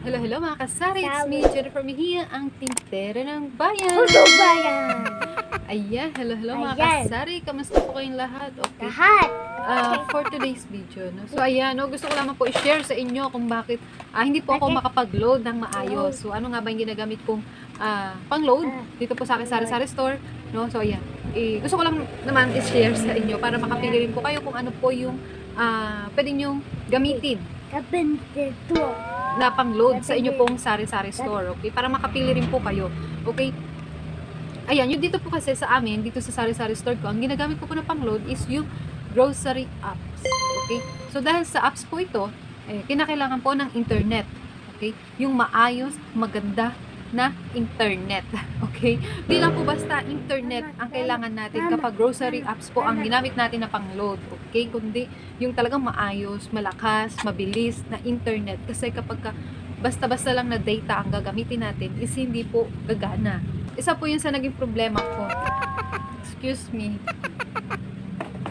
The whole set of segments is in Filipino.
Hello, hello mga kasari. It's me, Jennifer Mejia, ang tintera ng bayan. Puso ba yan? Ayan, hello, hello mga Ayan. kasari. Kamusta po kayong lahat? Okay. Lahat. Ah, for today's video, no? So ayan, no, gusto ko lamang po i-share sa inyo kung bakit ah, hindi po ako makapag-load ng maayos. So ano nga ba yung ginagamit kong ah, pang-load Ah. dito po sa akin sari-sari store, no? So ayan, eh, gusto ko lang naman i-share sa inyo para makapili rin po kayo kung ano po yung ah, pwede nyong gamitin Kabintito. Na pang-load sa inyo pong sari-sari store, okay? Para makapili rin po kayo, okay? Ayan, yung dito po kasi sa amin, dito sa sari-sari store ko, ang ginagamit ko po na pang-load is yung grocery apps, okay? So, dahil sa apps po ito, eh, kinakailangan po ng internet, okay? Yung maayos, maganda na internet, okay? Di lang po basta internet ang kailangan natin kapag grocery apps po ang ginamit natin na pang-load, okay? Kundi yung talagang maayos, malakas, mabilis na internet. Kasi kapag ka basta-basta lang na data ang gagamitin natin is hindi po gagana. Isa po yun sa naging problema ko. Excuse me.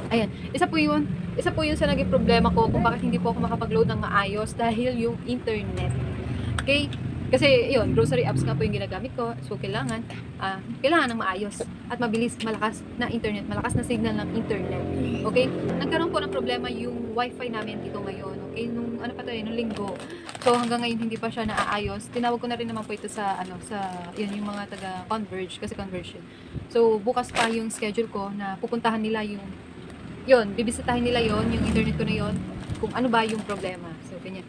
Ayan, isa po yun, isa po yun sa naging problema ko kung bakit hindi po ako makapag-load ng maayos dahil yung internet. Okay? Kasi yun, grocery apps nga po yung ginagamit ko. So, kailangan, ah, kailangan ng maayos at mabilis, malakas na internet, malakas na signal ng internet. Okay? Nagkaroon po ng problema yung wifi namin dito ngayon. Okay? Nung, ano pa to eh, nung linggo. So, hanggang ngayon hindi pa siya naaayos. Tinawag ko na rin naman po ito sa, ano, sa, yun, yung mga taga Converge, kasi conversion. So, bukas pa yung schedule ko na pupuntahan nila yung, yun, bibisitahin nila yon yung internet ko na yon kung ano ba yung problema. So, ganyan.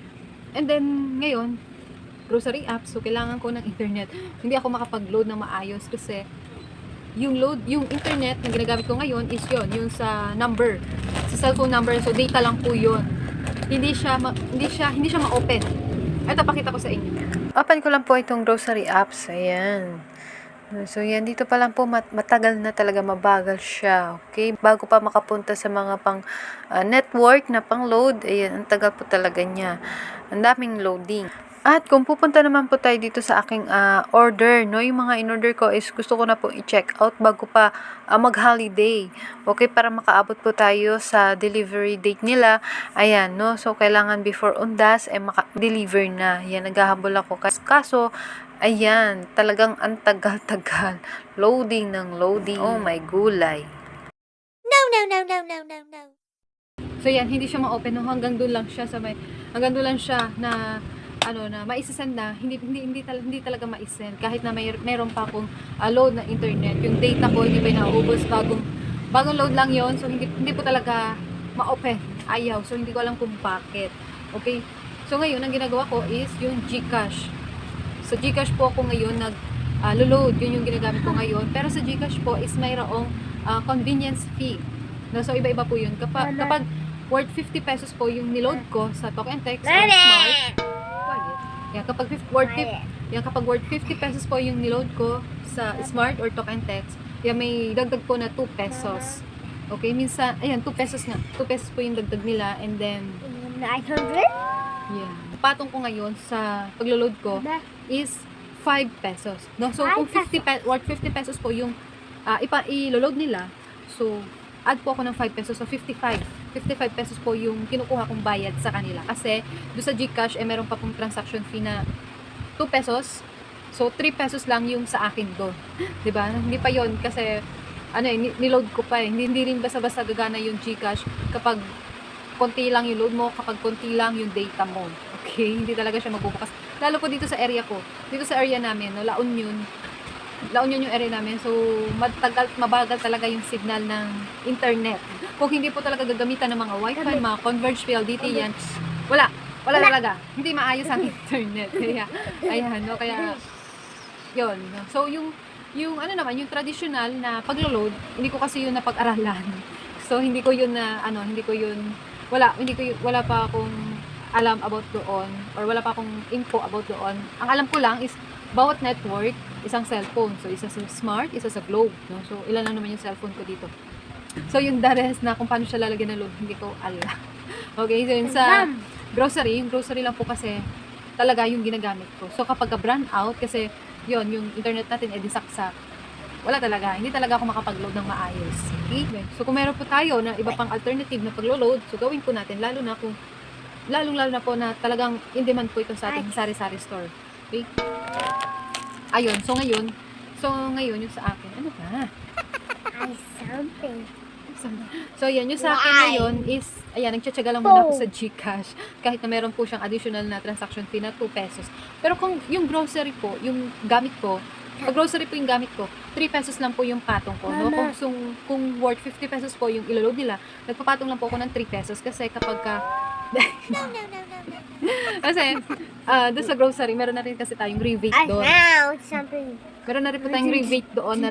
And then, ngayon, grocery apps, so kailangan ko ng internet. Hindi ako makapag-load ng maayos kasi yung load, yung internet na ginagamit ko ngayon is yon yung sa number, sa cellphone number, so data lang po yun. Hindi siya, ma- hindi siya, hindi siya ma-open. Ito, pakita ko sa inyo. Open ko lang po itong grocery apps, ayan. So, yan, dito pa lang po mat- matagal na talaga mabagal siya, okay? Bago pa makapunta sa mga pang ah, network na pang load, ayan, ang tagal po talaga niya. Ang daming loading. At kung pupunta naman po tayo dito sa aking ah, order, no, yung mga in-order ko is gusto ko na po i-check out bago pa ah, mag-holiday. Okay, para makaabot po tayo sa delivery date nila. Ayan, no, so kailangan before undas, eh maka-deliver na. Yan, naghahabol ako. Kas- Kaso, ayan, talagang ang tagal-tagal. Loading ng loading. Oh my gulay. No, no, no, no, no, no, no. So yan, hindi siya ma-open no? hanggang doon lang siya sa may hanggang doon lang siya na ano na maisesend na hindi hindi hindi, tal- hindi talaga maisend kahit na may meron pa akong ah, load na internet yung data ko hindi pa nauubos bagong bagong load lang yon so hindi hindi po talaga ma-open ayaw so hindi ko alam kung bakit okay so ngayon ang ginagawa ko is yung GCash so GCash po ako ngayon nag ah, load. Yun yung ginagamit ko ngayon. Pero sa GCash po is mayroong ah, convenience fee. No so iba-iba po yun. Kapag kapag worth 50 pesos po yung niload ko sa Talk and Text or Smart yan kapag 50, worth 50 yan kapag worth 50 pesos po yung niload ko sa Smart or Talk and Text yan may dagdag po na 2 pesos. Okay minsan ayan 2 pesos nga. 2 pesos po yung dagdag nila and then 900? yeah. Patong ko ngayon sa paglo-load ko is 5 pesos. No? So, kung 50 pe- worth 50 pesos po yung ah, ipa i-load nila, so, add po ako ng 5 pesos. So, 55. 55 pesos po yung kinukuha kong bayad sa kanila. Kasi, doon sa Gcash, eh, meron pa pong transaction fee na 2 pesos. So, 3 pesos lang yung sa akin doon. ba Hindi pa yon kasi, ano eh, ni- niload ko pa eh. Hindi, hindi rin basta-basta gagana yung Gcash kapag konti lang yung load mo, kapag konti lang yung data mo. Okay? Hindi talaga siya magbubukas. Lalo po dito sa area ko. Dito sa area namin, no, La Union. La Union yung area namin. So, matagal, mabagal talaga yung signal ng internet. Kung hindi po talaga gagamitan ng mga wifi, mga Converge PLDT yan, wala. Wala talaga. Hindi maayos ang internet. Kaya, ayan, no, kaya, yun. no. So, yung, yung ano naman, yung traditional na paglo-load, hindi ko kasi yun napag-aralan. So, hindi ko yun na, ano, hindi ko yun, wala, hindi ko yun, wala pa akong alam about doon, or wala pa akong info about doon. Ang alam ko lang is, bawat network, isang cellphone. So, isa sa Smart, isa sa Globe. No? So, ilan lang naman yung cellphone ko dito. So, yung the rest na kung paano siya lalagyan ng load, hindi ko alam. Okay, so yun sa grocery, yung grocery lang po kasi talaga yung ginagamit ko. So, kapag brand out, kasi yon yung internet natin, edi saksak. Wala talaga. Hindi talaga ako makapag-load ng maayos. Okay? So, kung meron po tayo na iba pang alternative na paglo-load, so gawin po natin. Lalo na kung lalong-lalo na po na talagang in demand po ito sa ating sari-sari store. Okay? Ayun, so ngayon, so ngayon yung sa akin, ano ba? I something. So, yan, yung sa akin ngayon is, ayan, nagtsatsaga lang muna ako sa Gcash. Kahit na meron po siyang additional na transaction fee na 2 pesos. Pero kung yung grocery po, yung gamit ko, pag grocery po yung gamit ko, 3 pesos lang po yung patong ko. No? Kung, sung, kung worth 50 pesos po yung iloload nila, nagpapatong lang po ako ng 3 pesos. Kasi kapag ka, No, no, no, no, no. kasi, ah doon sa grocery, meron na rin kasi tayong rebate I doon. found something. Meron na rin po tayong rebate doon na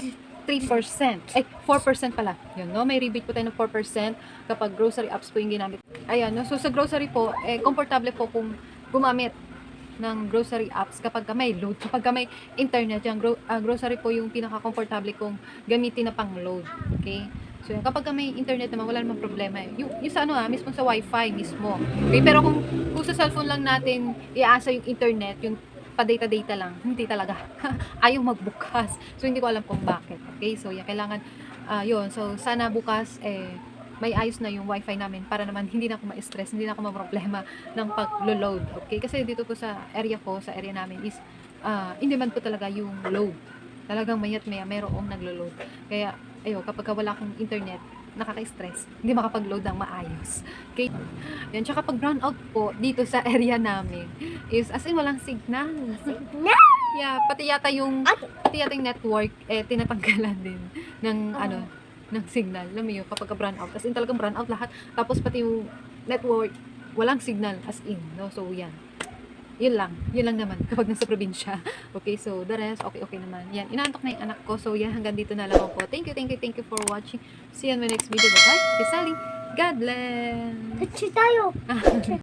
3%. Ay, 4% pala. Yun, no? May rebate po tayo ng 4% kapag grocery apps po yung ginamit. Ayan, no? So, sa grocery po, eh, komportable po kung gumamit ng grocery apps kapag ka may load, kapag ka may internet, yung gro- ah, grocery po yung pinaka-komportable kung gamitin na pang load. Okay? So, yun, kapag ka may internet naman, wala namang problema. eh. Yung, yung sa ano ah, mismo sa wifi mismo. Okay? Pero kung, kung sa cellphone lang natin iasa yung internet, yung pa-data-data lang, hindi talaga. Ayaw magbukas. So, hindi ko alam kung bakit. Okay? So, yan, kailangan, ah yun. So, sana bukas, eh, may ayos na yung wifi namin para naman hindi na ako ma-stress, hindi na ako ma-problema ng pag-load. Okay? Kasi dito po sa area ko, sa area namin is, ah in demand po talaga yung load. Talagang mayat maya, merong naglo-load. Kaya, ayo, kapag ka wala akong internet, nakaka-stress. Hindi makapag-load ng maayos. Okay? Yan. Tsaka pag brown out po, dito sa area namin, is as in walang signal. Yeah, pati yata yung pati yata yung network eh tinatanggalan din ng Oo. ano ng signal. Alam mo yun, kapag brown out. As in talagang brown out lahat. Tapos pati yung network, walang signal as in. No? So, yan. Yun lang. Yun lang naman kapag nasa probinsya. Okay, so the rest, okay, okay naman. Yan, inaantok na yung anak ko. So, yan, hanggang dito na lang ako. Thank you, thank you, thank you for watching. See you on my next video. Bye-bye. Selling. God bless. Picture tayo.